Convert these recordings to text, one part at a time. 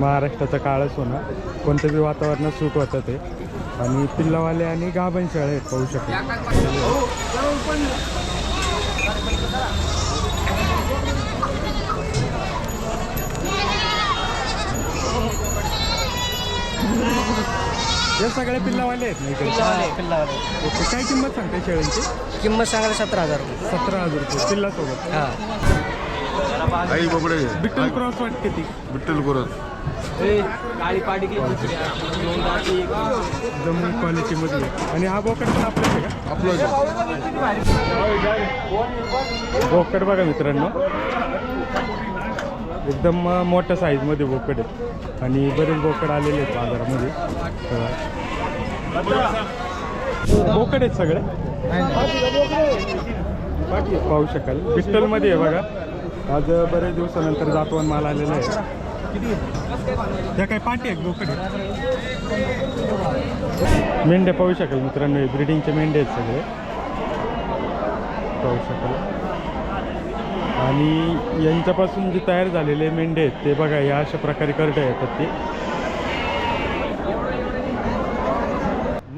महाराष्ट्राचं काळं सोनं. कोणतं बी वातावरणात सूट होतं ते. आणि पिल्लावाले आणि गाभण शेळे आहेत पाहू शकतो. हे सगळे पिल्लावाले आहेत ना इकडे? पिल्लावाले पिल्लावाले. ओके काय किंमत सांगते शेळ्यांची? किंमत सांगायला सतरा हजार रुपये. सतरा हजार रुपये पिल्लासोबत. हा. बिट्टल क्रॉस वाटते ती. विठ्ठल करत काळी पाटी जम्मू क्वालिटीमध्ये आहे. आणि हा बोकड पण आपल्याच आहे का? आपलं बोकड बघा मित्रांनो. एकदम मोठ्या साईजमध्ये बोकड आहे. आणि बरेच बोकड आलेले आहेत बाजारामध्ये. बोकड आहेत सगळे. पाहू शकाल. पिस्टलमध्ये आहे बघा. आज बरेच दिवसानंतर जातवन माल आलेला आहे. त्या काही पाठी आहेत बोकड मेंढ्या पाहू शकेल मित्रांनो ब्रिडिंगचे मेंढे आहेत सगळे. पाहू शकाल. आणि यांच्यापासून जे तयार झालेले मेंढे आहेत ते बघा या अशा प्रकारे करड्या येतात ते.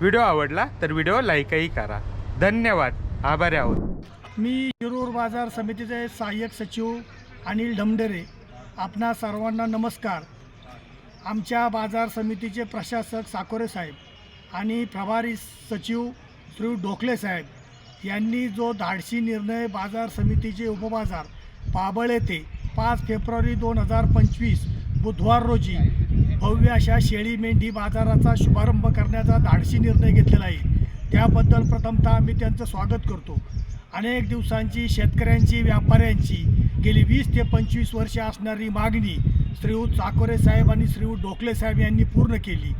व्हिडिओ आवडला तर व्हिडिओ लाईकही करा. धन्यवाद. आभारी आहोत. मी शिरूर बाजार समितीचे सहाय्यक सचिव अनिल ढमढेरे. आपणा सर्वांना नमस्कार. आमच्या बाजार समितीचे प्रशासक साकोरे साहेब आणि प्रभारी सचिव श्री ढोकले साहेब यांनी जो धाडसी निर्णय बाजार समितीचे उपबाजार पाबळ येथे पाच फेब्रुवारी दोन हजार पंचवीस बुधवार रोजी भव्य अशा शेळी मेंढी बाजाराचा शुभारंभ करण्याचा धाडसी निर्णय घेतलेला आहे. त्याबद्दल प्रथमतः मी त्यांचं स्वागत करतो. अनेक दिवसांची शेतकऱ्यांची व्यापाऱ्यांची गेली वीस ते पंचवीस वर्ष असणारी मागणी श्रीयुत चाकोरे साहेब आणि श्रीयुत ढोकले साहेब यांनी पूर्ण केली.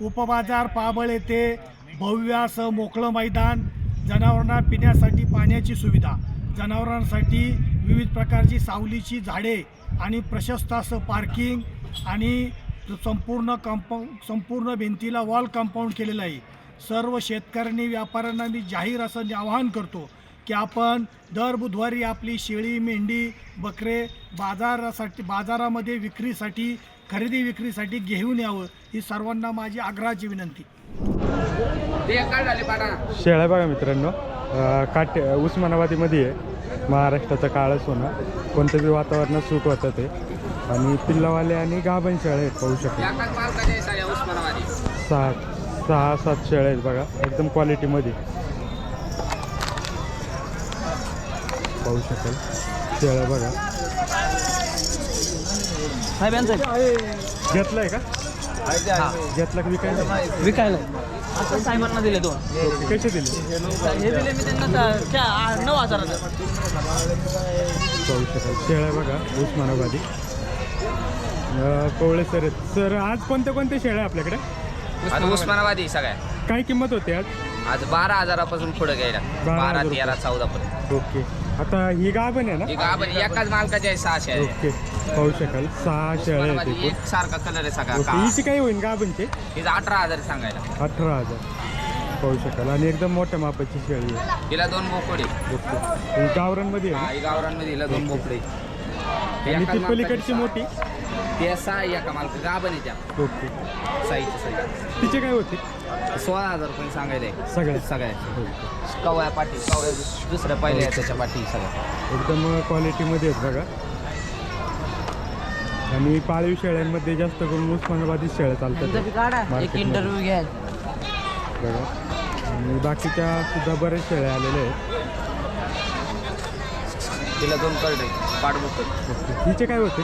उपबाजार पाबळ येथे भव्य असं मोकळं मैदान जनावरांना पिण्यासाठी पाण्याची सुविधा जनावरांसाठी विविध प्रकारची सावलीची झाडे आणि प्रशस्त असं पार्किंग आणि संपूर्ण कंपाऊंड संपूर्ण भिंतीला वॉल कंपाऊंड केलेलं आहे. सर्व शेतकऱ्यांनी व्यापाऱ्यांना मी जाहीर असं आवाहन करतो की आपण दर बुधवारी आपली शेळी मेंढी बकरे बाजारासाठी बाजारामध्ये विक्रीसाठी खरेदी विक्रीसाठी घेऊन यावं ही सर्वांना माझी आग्रहाची विनंती. शेळ्या बघा मित्रांनो अं, काटे उस्मानाबादीमध्ये आहे. महाराष्ट्राचं काळं सोनं. कोणतं बी वातावरणात सूट होतं ते. आणि पिल्लावाले आणि गाभण शेळ्या आहेत पाहू शकतो. सहा सहा सात शेळ्या आहेत बघा एकदम क्वालिटीमध्ये पाहू शकाल. शेळ्या बघा. घेतलंय का? घेतला का विकायला? विकायला आता साहेबांना दिले दोन. कसे दिले? हे दिले मी त्यांना चा- चा- नऊ पाहू शकाल. शेळ्या बघा उस्मानाबादी. कवळे सर आहेत. सर आज कोणत्या कोणत्या शेळ्या आहे आपल्याकडे? आज उस्मानाबादी सगळ्या. काय किंमत होते आज? आज बारा हजारापासून पुढे घ्यायला बारा बारा हजार तेरा चौदा पर्यंत ओके. आता ही गाभण आहे ना? एक आपण एकाच मालकाचे आहे सहाशे आहे ओके. पाहू शकाल. सहा शेळ्या आहेत उस्मानाबादी एकूण. एक सारखा कलर आहे सगळा ओके. हिची काय होईल गाभणचे हिचं अठरा हजार सांगायला. अठरा हजार. पाहू शकाल. आणि एकदम मोठ्या मापाची शेळी आहे. हिला दोन बोकडे. ओके. ही गावरांमध्ये आहे गावरांमध्ये हिला दोन बोकडे? आणि ती पलीकडची मोठी? ते सहा एका मालका गाभण आहे त्या ओके. साईची साई तिचे काय होते? सोळा हजार रुपये सांगायला. आहे. सगळ्या सगळ्या कवळ्या पाठी कवळ्या दुसऱ्या पहिल्या त्याच्या पाठी सगळ्या. एकदम क्वालिटीमध्ये आहेत बघा. आणि पाळीव शेळ्यांमध्ये जास्त करून उस्मानाबादी शेळ्या चालतात. काढा. एक Market इंटरव्ह्यू घ्या. बघा. आणि बाकीच्या सुद्धा बरेच शेळ्या आलेल्या आहेत. तिला दोन करडे पाठबोकड. ओके. हिचे काय होते?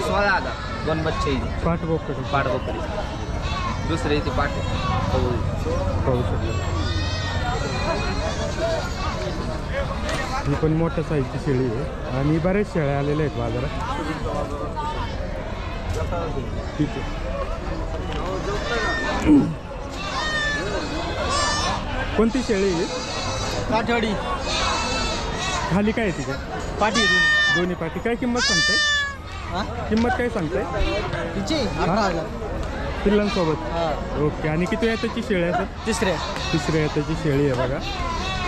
सोळा हजार दोन बच्चे हिचे. पाठ बोकड पाठबोकडी. दुसरे इथे पाठ हो. पाहू शकतो. ही पण मोठ्या साईजची शेळी आहे. आणि बरेच शेळ्या आलेल्या आहेत बाजारात. ठीक आहे कोणती शेळी आहे? काठवाडी खाली काय आहे तिथे? पाठी दोन्ही. पाठी. काय किंमत सांगताय? हा? किंमत काय सांगताय? तिची? अठरा हजार. पिल्लांसोबत ओके. आणि किती आहे त्याची शेळी आहे सर? तिसऱ्या तिसऱ्या त्याची शेळी आहे बघा.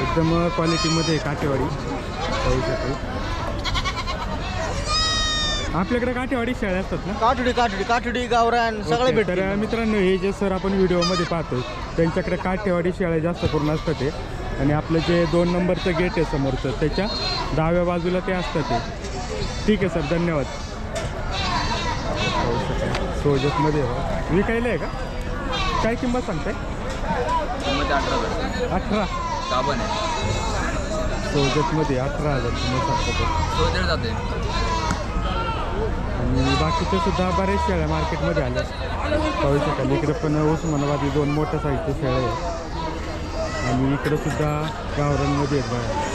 एकदम क्वालिटीमध्ये आहे काठेवाडी. पाहू शकाल आपल्याकडे काठेवाडी शेळ्या असतात ना? काठुडी काठुडी काठुडी गावरान सगळे ओके, भेटते. तर मित्रांनो हे जे सर आपण व्हिडिओमध्ये पाहतो त्यांच्याकडे काठेवाडी शेळ्या जास्त करून असतात ते आणि आपलं जे दोन नंबरचं गेट आहे समोरचं त्याच्या डाव्या बाजूला ते असतं ते. ठीक आहे सर धन्यवाद. सोजतमध्ये आहे बघा. विकायला आहे का? काय किंमत सांगताय? अठरा आहे. सोजतमध्ये अठरा हजार किंमत सांगतो जाते. आणि बाकीच्या सुद्धा बऱ्याच शेळ्या मार्केटमध्ये आल्या पाहू शकाल इकडे पण उस्मानाबादी दोन मोठ्या साईजच्या शेळ्या आहे आणि इकडे सुद्धा गावरांमध्ये आहेत बघा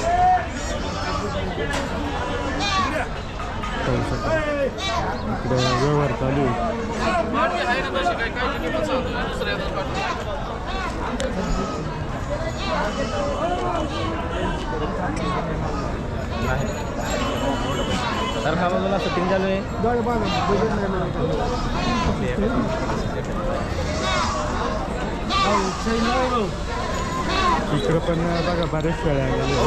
पाहू इकडे व्यवहार चालू आहे. सरकार बाजूला सेटिंग चालू आहे इकडं पण बघा बऱ्याच वेळा आलेल्या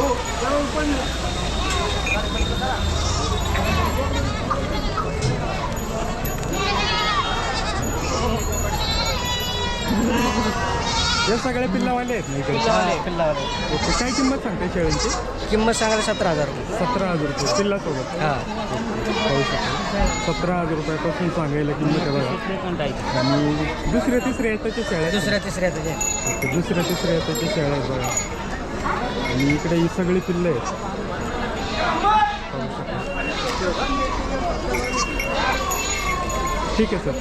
हे सगळे पिल्लावाले आहेत ना इकडे? ओके काय किंमत सांगते शेळ्यांची? किंमत सांगायला सतरा हजार रुपये. सतरा हजार रुपये पिल्लासोबत? हा. पाहू शकाल सतरा हजार रुपयापासून सांगायला किंमत आहे बघा. आणि दुसऱ्या तिसऱ्या येताच्या शेळ्या? आहेत. दुसऱ्या तिसऱ्या त्याचे. ओके, दुसऱ्या तिसऱ्या येताच्या शेळ्या आहेत बघा. आणि इकडे ही सगळी पिल्लं आहेत. पाहू. ठीक आहे सर.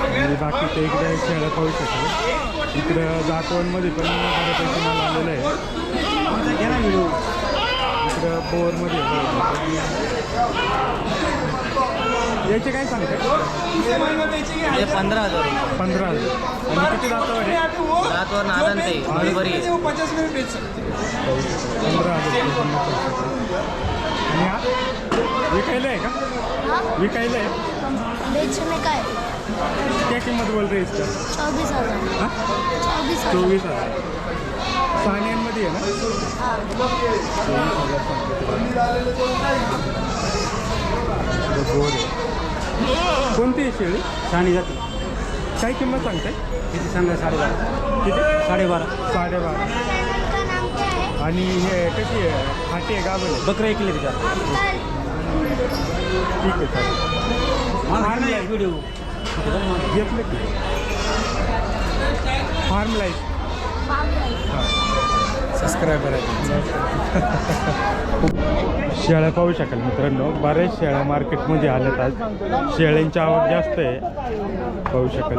आणि बाकीच्या इकडे शेळ्या पाहू शकाल इकडं जातवणमध्ये पण बऱ्यापैकी माल आलेला आहे. इकडं बोरमध्ये आहे. याचे काय सांगते? हे पंधरा हजार पंधरा हजार. आणि किती जातवर आहे? रातवर नादन ते आहे पंधरा हजार. आणि हा? विकायला आहे का? विकायला आहे? बेचने का है क्या किंमत बोल रही है इसका। चौबीस हजार। हाँ? चौबीस हजार। चोवीस हजार। सानियांमध्ये आहे ना? हाँ। चोवीस हजार सांगते आहे कोणती आहे शेळी? साडी जाते। काय किंमत सांगताय? किती सांगा? साडेबारा। किती? साडेबारा। साडेबारा. है आणि हे कशी आहे? फाटी आहे आहे बकरं ऐकले अंकल ठीक आहे चालेल. व्हिडिओ घेतलं की फार्म लाईफ सबस्क्राईबर शेळ्या पाहू शकाल मित्रांनो. बऱ्याच शेळ्या मार्केटमध्ये आल्यात आज. शेळ्यांची आवक जास्त आहे. पाहू शकाल.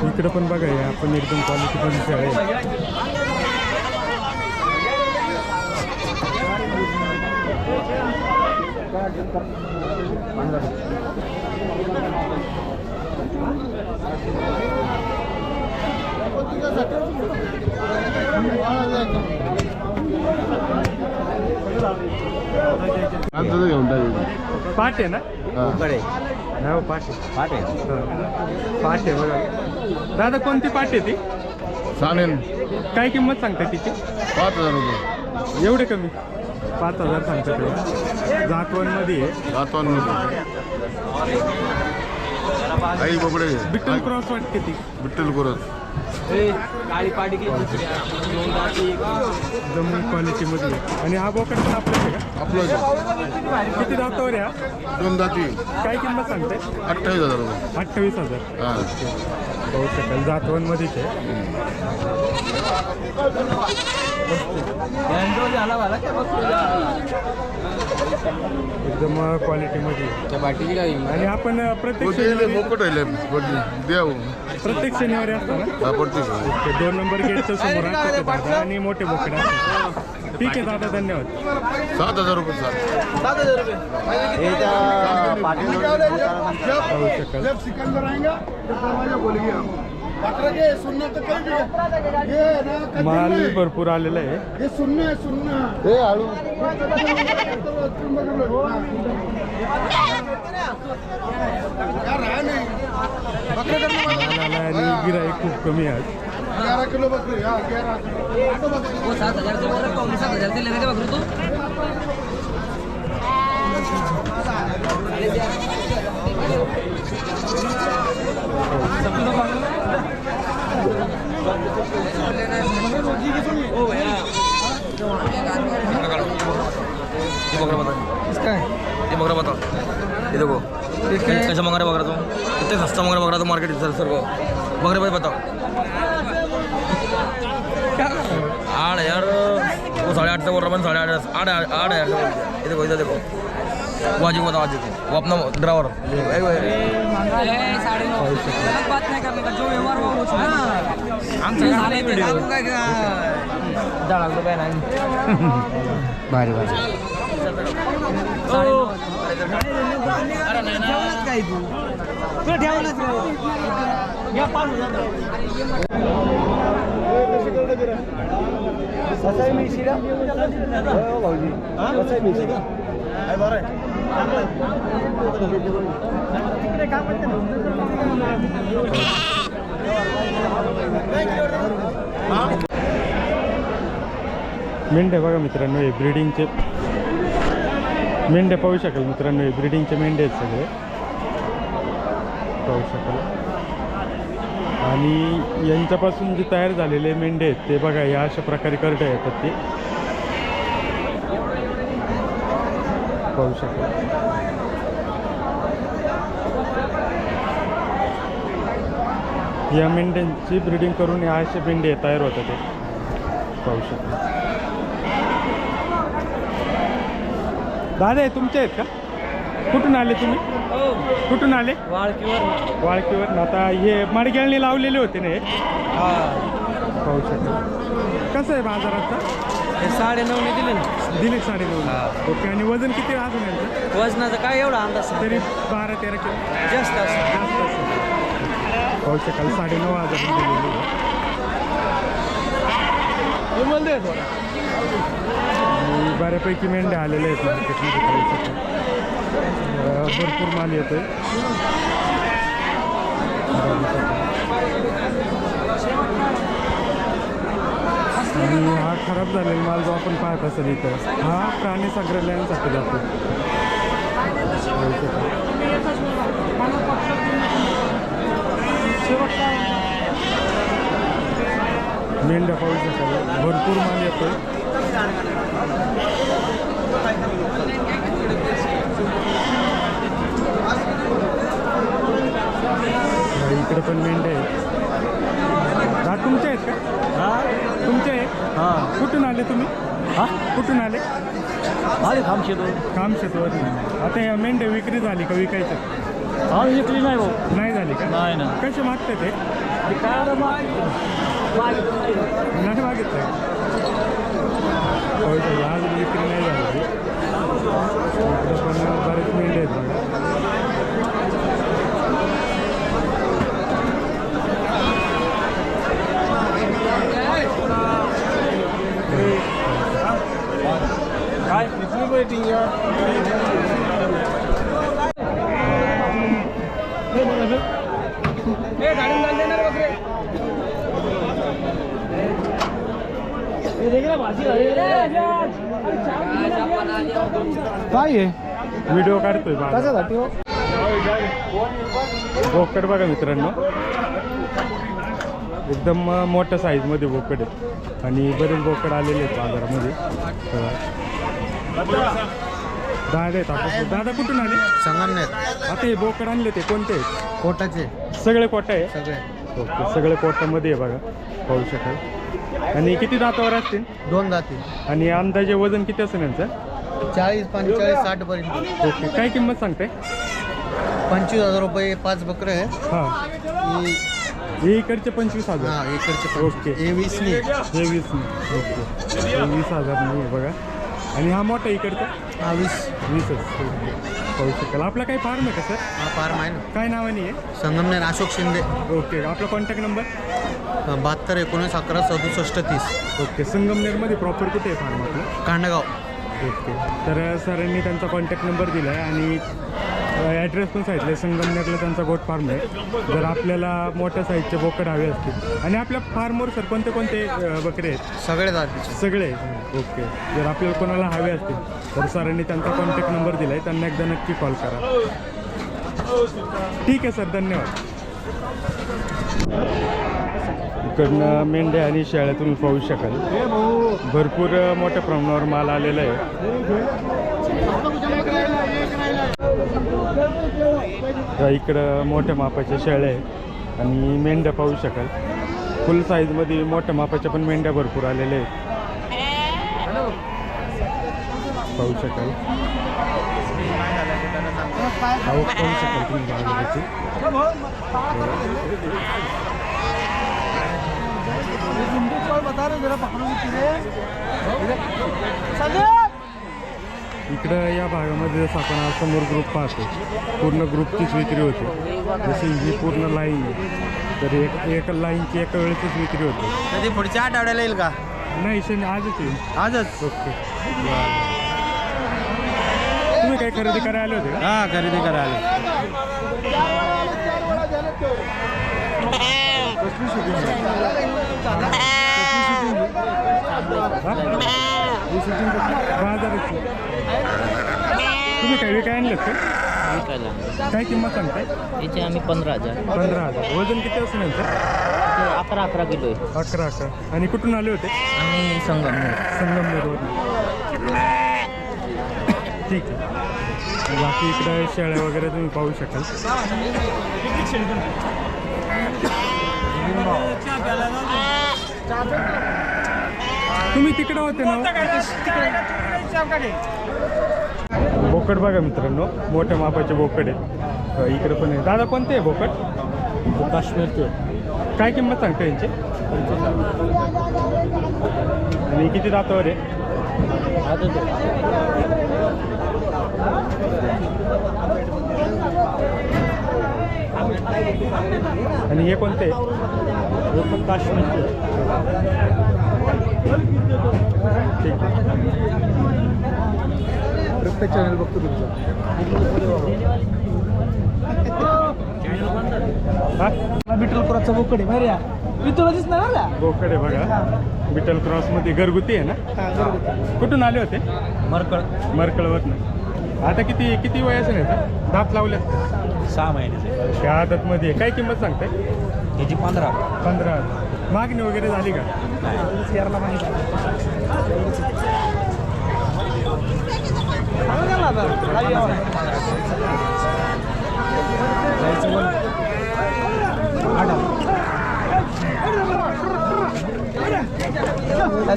इकडं पण बघा हे आपण एकदम क्वालिटी पण शेळ्या आहे पाट आहे ना? हो, पाट आहे पाठ आहे हा. पाट आहे बघा. दादा कोणती पाट आहे ती? चालेल. काय किंमत सांगता तिची? पाच हजार रुपये. एवढे कमी? पाच हजार सांगता ते जातवणमध्ये आहे. दातवांमध्ये आई बोकडे. बिट्टल क्रॉस वाटते ती. विठ्ठल करत काळी पाटी की दुसरी दोन दाती जमीन क्वालिटीमध्ये आहे. आणि हा बोकड पण आपल्याकडे का? आपलं किती दातावर या दोन दाती काय किंमत सांगते? अठ्ठावीस हजार रुपये. अठ्ठावीस हजार. हा. पाहू शकाल जातवनमध्येच आहे. एकदम क्वालिटीमध्ये आहे. त्या बाटीची काय आणि आपण प्रत्येक शनिवारी बोकट आहे देव प्रत्येक शनिवारी असतो ना? हा दोन नंबर गेटच्या समोर असतात दादा आणि मोठे बोकडे असतात ठीक आहे दादा धन्यवाद. सात हज़ार रुपये सर सात पाहू शकाल. जब है। माल भरपूर आलेला आहे. ये सुनना है सुनना हे आळू. है आणि गिराईक खूप कमी आहे ग्यारह किलो बकरी हाँ ग्यारह किलो आटो बकरी हो सात हजार बोल रहा हूँ सात हजार दिले का बकरू तू? ये बकरा बता इसका ये बकरा बता ये देखो कैसा मंगा रहा बकरा तुम इतने सस्ता मंगा रहा बकरा तो मार्केट सर सर को बकरे भाई बताओ आठ हजार. वो साढ़े आठ से बोल रहा मैं साढ़े आठ आठ आठ आठ हजार. से बोल ये देखो. इधर देखो वो आज बताओ आज. वो अपना ड्राइवर भारी भारी काय तू तुला हजार मी शिरा भाऊजी कसं मी शिरा मेंढ्या बघा मित्रांनो हे ब्रिडिंगचे मेंढ्या पाहू शकाल मित्रांनो हे ब्रिडिंगचे मेंढे आहेत सगळे. पाहू शकाल. आणि यांच्यापासून जे तयार झालेले मेंढे आहेत ते बघा या अशा प्रकारे करड्या येतात ते. पाहू शकाल या मेंढ्यांची ब्रिडिंग करून या असे मेंढे तयार होतात ते. पाहू शकाल दादा हे तुमचे आहेत का? कुठून आले तुम्ही? कुठून आले? वाळकीवर. वाळकीवर. आता हे मडग्याळणी लावलेले होते ना हे? हा. पाहू शकाल कसं आहे बाजाराचा? हे साडे नऊने दिले ना. दिले साडे नऊ ओके आणि वजन किती आहे अजून यांचं? वजनाचा काय एवढा अंदाज तरी बारा तेरा किलो. जास्त असं. जास्त असेल पाहू शकाल साडे नऊ हजार दिलेली आहे. आणि बऱ्यापैकी मेंढ्या आलेल्या आहेत मार्केटमध्ये पाहू शकाल अं, भरपूर माल येतोय. आणि हा खराब झालेला माल जो आपण पाहत असेल इथं हा प्राणी संग्रहालयांसाठी जातो. मेंढ्या पाहू शकाल भरपूर माल येतो इकडे पण मेंढ्या आहेत. हा तुमचे आहेत का? हा. तुमचे आहे हां. कुठून आले तुम्ही? हा? कुठून आले? आले थांबशे दोन काम शेतवर आता या मेंढ्या विक्री झाली का विकायचं? हा विकली नाही भाऊ. नाही झाली का? नाही ना. कसे मागते ते? काय नाही मागितलं. होय आज विक्री नाही झाली. पण बरेच मेंढे आहेत. बघा काय आहे व्हिडिओ काढतोय बाळा. बोकड बघा मित्रांनो. एकदम मोठ्या साईजमध्ये बोकड आहे आणि बरेच बोकड आलेले आहेत बाजारामध्ये. दादा आहेत आपण दादा कुठून आले? संगमनेर. आता हे बोकड आणले ते कोणते? आहेत कोटाचे. सगळे कोटा आहे? सगळे. ओके सगळे कोटामध्ये आहे बघा. पाहू शकाल. आणि किती दातावर असतील? दोन जाती आणि अंदाजे वजन किती असेल यांचं? चाळीस पंचेचाळीस साठ पर्यंत. ओके काय किंमत सांगताय? पंचवीस हजार रुपये पाच बकरं आहे हां. ही- हे इकडचे पंचवीस हा हजार इकडचे ओके. हे वीस नाही हे वीस नाही ओके. हे वीस हजार नाही आहे बघा. आणि हा मोठा इकडचा? हा वीस. वीसच ओके पाहू शकाल. आपला काही फार्म आहे का सर हा फार्म आहे ना. काय नावाने आहे संगमनेर अशोक शिंदे. ओके आपला कॉन्टॅक्ट नंबर बहात्तर एकोणीस अकरा सदुसष्ट तीस. ओके संगमनेरमध्ये प्रॉपर कुठे आहे फार्म आपलं? कांडगाव ओके तर सरांनी त्यांचा कॉन्टॅक्ट नंबर दिला आहे आणि ॲड्रेस पण सांगितलं आहे संगमनेरला त्यांचा गोट फार्म आहे. जर आपल्याला मोठ्या साईजचे बोकड हवे असतील. आणि आपल्या फार्मवर सर कोणते कोणते बकरे आहेत? सगळे जातीचे. सगळे ओके. जर आपल्याला कोणाला हवे असतील तर सरांनी त्यांचा कॉन्टॅक्ट नंबर दिला आहे त्यांना एकदा नक्की कॉल करा. ठीक आहे सर धन्यवाद. इकडनं मेंढ्या आणि शेळ्या तुम्ही पाहू शकाल. भरपूर मोठ्या प्रमाणावर माल आलेला आहे. या इकडं मोठ्या मापाच्या शेळ्या आहेत. आणि मेंढ्या पाहू शकाल. फुल साईजमध्ये मोठ्या मापाच्या पण मेंढ्या भरपूर आलेल्या आहेत. पाहू शकाल. आवक पाहू शकाल तुम्ही बाजाराची इकडं या भागामध्ये जसं आपण आज समोर ग्रुप पाहतो पूर्ण ग्रुपचीच विक्री होते. जशी ही पूर्ण लाईन तर एक एक लाईनची एका वेळेसच विक्री होते. कधी पुढच्या आठवड्याला येईल का? नाही शनी आजच येईल. आजच? ओके. तुम्ही काही खरेदी करायला आले होते का? हा खरेदी करायला बाजाराची तुम्ही काही विकाय आणलेत का? विकायला काय किंमत सांगताय? याचे आम्ही पंधरा हजार. पंधरा हजार. वजन किती असेल यांचं? ते अकरा अकरा किलो आहे. अकरा अकरा. आणि कुठून आले होते? आणि संगमनेर. संगमनेरवर ठीक आहे. बाकी इकडे शेळ्या वगैरे तुम्ही पाहू शकाल. तुम्ही तिकडे होते ना? बोकड बघा मित्रांनो मोठ्या मापाचे बोकड आहे इकडे पण आहे. दादा कोणते आहे बोकड? काश्मीरचे काय किंमत सांगता यांची? आणि किती दातावर आहे? आणि हे कोणते काश्मीरचे ठीक प्रत्येक चॅनल बघतो तुमचं. हा? विठ्ठलपुराचा बोकडे मार्या मी तुला दिसणार ना बोकड आहे बघा. विठ्ठल क्रॉसमध्ये घरगुती आहे ना? कुठून आले होते? मरकळ. मरकळवरनं. आता किती किती वय असेल याचं दात लावले सहा महिन्याचे. त्या आदतमध्ये. काय किंमत सांगताय? त्याची पंधरा. पंधरा. मागणी वगैरे झाली का?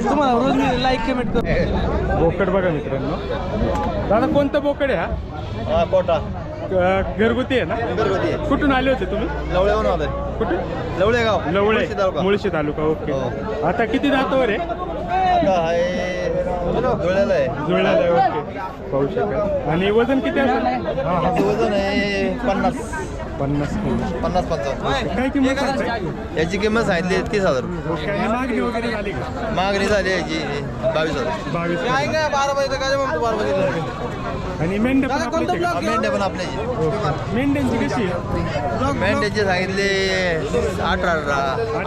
तुम्हाला रोज मी लाईक कमेंट करतो. बोकड बघा मित्रांनो. दादा कोणतं बोकड आहे हा कोटा. अं, घरगुती आहे ना? घरगुती आहे. कुठून आले होते तुम्ही? लवळेहून आलोय. कुठून? लवळेगाव लवळे मुळशी तालुका. मुळशी तालुका ओके. हो. आता किती दातावर आहे? आता आहे धुळ्याला आहे. जुळलेलं आहे ओके. पाहू शकाल. आणि वजन किती असेल? याचं वजन आहे पन्नास. पन्नास किलो. पन्नास पंचावन्न. काय किंमत सांगताय? याची किंमत सांगितली तीस हजार रुपये. ओके आणि मागणी वगैरे झाली का? मागणी झाली याची बावीस हजार. बावीस हजार. आणि मेंढ्या पण आपल्याच आहे का? मेंढ्या पण आपल्याची ओके. मेंढ्यांची कशी आहे? मेंढ्याचे सांगितले अठरा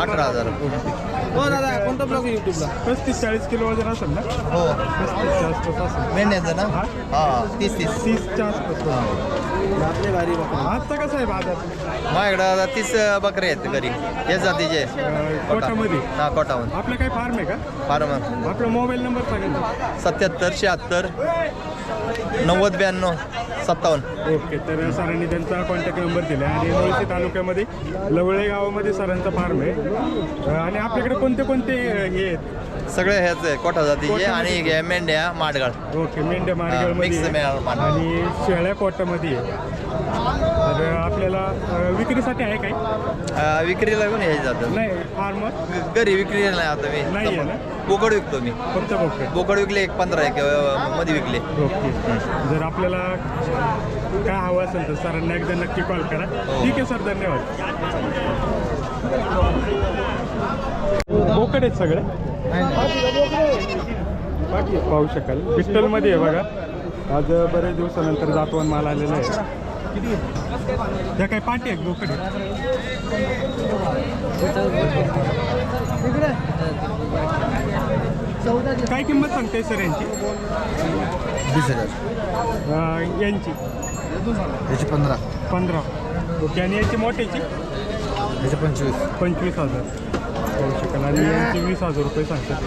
अठरा हजार. ओके. हो दादा कोणता ब्लॉग युट्यूबला पस्तीस चाळीस किलो वजन असेल ना? हो. पस्तीसच्या आसपास असेल. मेंढ्याचं ना? हा? तीस तीस. तीसच्या आसपास भारी बघा आजचा कसा आहे बाजार? माझ्याकडं आता तीस बकरे आहेत घरी. हे जातीचे कोटामध्ये. हा कोटामध्ये. आपलं काही फार्म आहे का? फार्म. आपला मोबाईल नंबर सांगेल सत्याहत्तर शहात्तर नव्वद ब्याण्णव. सत्तावन्न. ओके तर सरांनी त्यांचा कॉन्टॅक्ट नंबर दिला आणि मुळशी तालुक्यामध्ये लवळे गावामध्ये सरांचा फार्म आहे. आणि आपल्याकडे कोणते कोणते हे आहेत? सगळे ह्याच आहे कोटा जातीचे आणि हे मेंढ्या माडगाळ. ओके मेंढ्या मार्गेमध्ये मेळ- मार्ग. आणि शेळ्या कोटामध्ये आहे. तर आपल्याला अं, विक्रीसाठी आहे काही? अं, विक्रीला पण हे जातं? नाही फार्म घरी विक्रीला नाही आता नाही आहे मी ना? बोकड विकतो मी. फक्त बोके बोकड विकले एक पंधरा एक अं, मध्ये विकले. ओके. जर आपल्याला काय हवं असेल तर सरांना एकदा नक्की कॉल करा. ठीक आहे सर. धन्यवाद. बोकड आहेत सगळे. पाहू शकाल. पिस्टलमध्ये आहे बघा. आज बरेच दिवसानंतर जातवन माल आलेला आहे. त्या काय पाठी आहेत बोकड आहेत काय किंमत सांगते सर यांची? वीस हजार. यांची. याचे पंधरा. पंधरा. ओके आणि याची मोठ्याची? याचे पंचवीस. पंचवीस हजार. पाहू शकाल आणि यांचे वीस हजार रुपये सांगतात.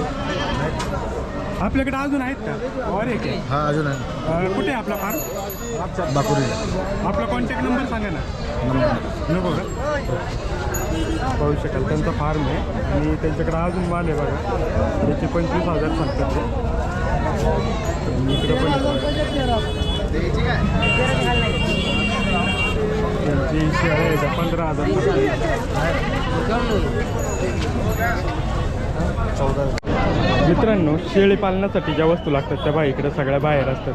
आपल्याकडे अजून आहेत का? और एक आहे. हा अजून अं, कुठे आहे आपला फार्म बाकुरी. आपला कॉन्टॅक्ट नंबर सांगा ना. नको का? पाहू शकाल. त्यांचा फार्म आहे. आणि त्यांच्याकडे अजून माल आहे बघा. त्याचे पंचवीस हजार सांगतात ते. आणि इकडं पण आहे शेळ्या आहे का पंधरा हजार मित्रांनो शेळी पालनासाठी ज्या वस्तू लागतात त्या बाईकडे सगळ्या बाहेर असतात.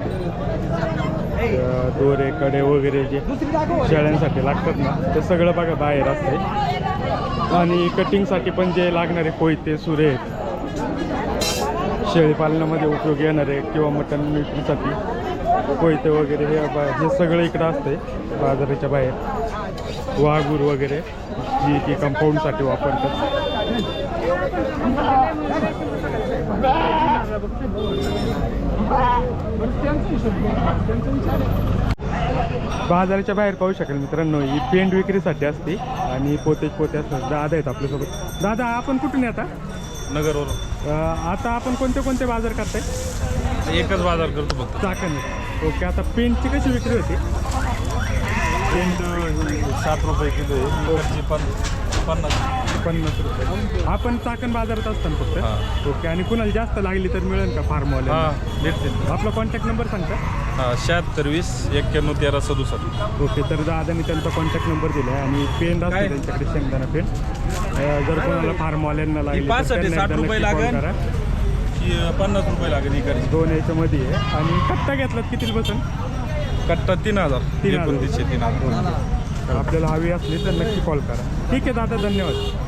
दोरे कडे वगैरे जे शेळ्यांसाठी लागतात ना ते सगळं बघा बाहेर असते आणि कटिंगसाठी पण जे लागणारे कोयते सुरे आहेत. शेळी पालनामध्ये उपयोगी येणारे किंवा मटण विक्रीसाठी कोयते वगैरे हे हे सगळं इकडं असते बाजाराच्या बाहेर. वाघूर वगैरे जी की कंपाऊंडसाठी वापरतात. बाजाराच्या बाहेर पाहू शकाल मित्रांनो ही पेंट विक्रीसाठी असते आणि पोते पोते असतात. दादा आहेत आपल्यासोबत. दादा आपण कुठून येता नगरवरून. आता आपण कोणते कोणते बाजार करताय? एकच बाजार करतो फक्त. चाकण. ओके आता पेंटची कशी विक्री होती? पेंट साठ रुपये किलो आहे पण पन्नास पन्नास. रुपये. आपण चाकण बाजारात असताना फक्त? हां. ओके आणि कुणाला जास्त लागली तर मिळेल का फार्मवाले हां भेटतील. आपला कॉन्टॅक्ट नंबर सांगता? हां शहात्तर वीस एक्क्याण्णव तेरा सदुसष्ट. ओके तर दादानी त्यांचा कॉन्टॅक्ट नंबर दिला आहे आणि पेंट असतो? त्यांच्याकडे शेंगदाणा पेंट अं, जर कोणाला फार्मवाल्यांना लागली त्यांना साठ रुपये लागेल. की पन्नास रुपये लागेल इकडची. दोन याच्यामध्ये आहे. आणि कट्टा घेतलात किती बसन कट्टा तीन हजार. तीन हजार. एकोणतीसशे तीन हजार. आपल्याला हवी असली तर नक्की कॉल करा. ठीक आहे दादा धन्यवाद.